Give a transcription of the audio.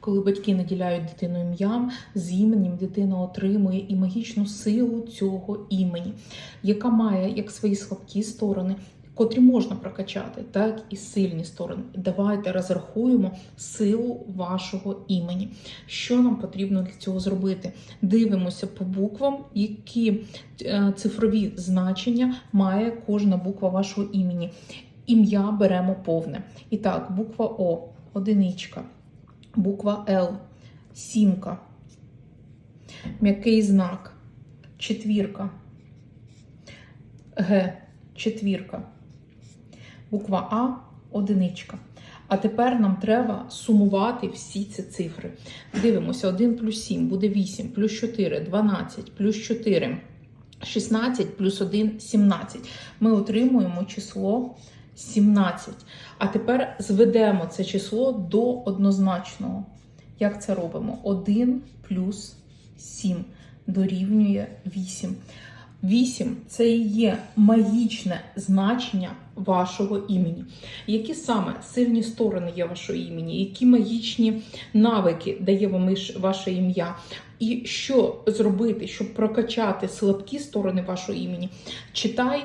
Коли батьки наділяють дитину ім'ям, з іменем дитина отримує і магічну силу цього імені, яка має як свої слабкі сторони. Котрі можна прокачати, так і сильні сторони. Давайте розрахуємо силу вашого імені. Що нам потрібно для цього зробити? Дивимося по буквам, які е, цифрові значення має кожна буква вашого імені. Ім'я беремо повне. І так, буква О, одиничка, буква Л, сімка, м'який знак, четвірка, Г, четвірка, буква А, одиничка. А тепер нам треба сумувати всі ці цифри. Дивимося, 1 плюс 7 буде 8, плюс 4 12, плюс 4 16, плюс 1 17. Ми отримуємо число 17. А тепер зведемо це число до однозначного. Як це робимо? 1 плюс 7 дорівнює 8. 8 це і є магічне значення вашого імені. Які саме сильні сторони є вашого імені, які магічні навики дає вам ваше ім'я? І що зробити, щоб прокачати слабкі сторони вашого імені? Читай